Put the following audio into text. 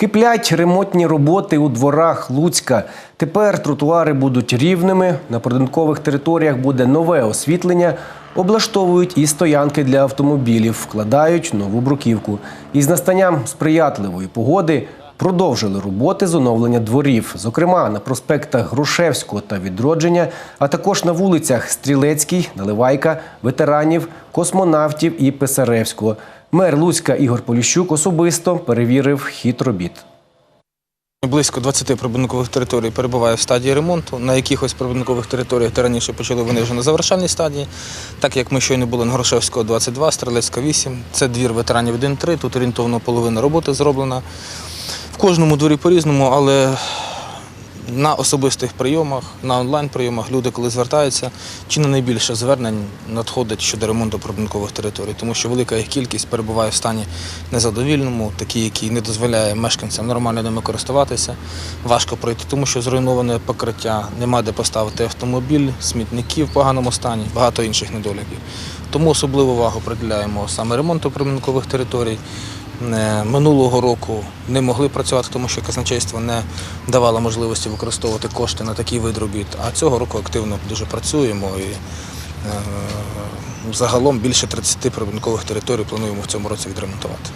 Киплять ремонтні роботи у дворах Луцька. Тепер тротуари будуть рівними, на придаткових територіях буде нове освітлення, облаштовують і стоянки для автомобілів, вкладають нову бруківку. Із настанням сприятливої погоди продовжили роботи з оновлення дворів, зокрема на проспектах Грушевського та Відродження, а також на вулицях Стрілецькій, Наливайка, ветеранів, космонавтів і Писаревського. Мер Луцька Ігор Поліщук особисто перевірив хід робіт. Близько 20 прибудинкових територій перебуває в стадії ремонту. На якихось прибудинкових територіях, де раніше почали, вони вже на завершальній стадії. Так як ми щойно були на Горошевського 22, Стрелецька 8, це двір ветеранів 1-3, тут орієнтовно половина роботи зроблена. В кожному дворі по-різному, але на особистих прийомах, на онлайн-прийомах люди, коли звертаються, чи не найбільше звернень надходить щодо ремонту прибудинкових територій, тому що велика їх кількість перебуває в стані незадовільному, такі, який не дозволяє мешканцям нормально ними користуватися. Важко пройти, тому що зруйноване покриття, нема де поставити автомобіль, смітники в поганому стані, багато інших недоліків. Тому особливу увагу приділяємо саме ремонту прибудинкових територій. Е, Минулого року не могли працювати, тому що казначейство не давало можливості використовувати кошти на такий вид робіт. А цього року активно дуже працюємо і е, загалом більше 30 прибудинкових територій плануємо в цьому році відремонтувати.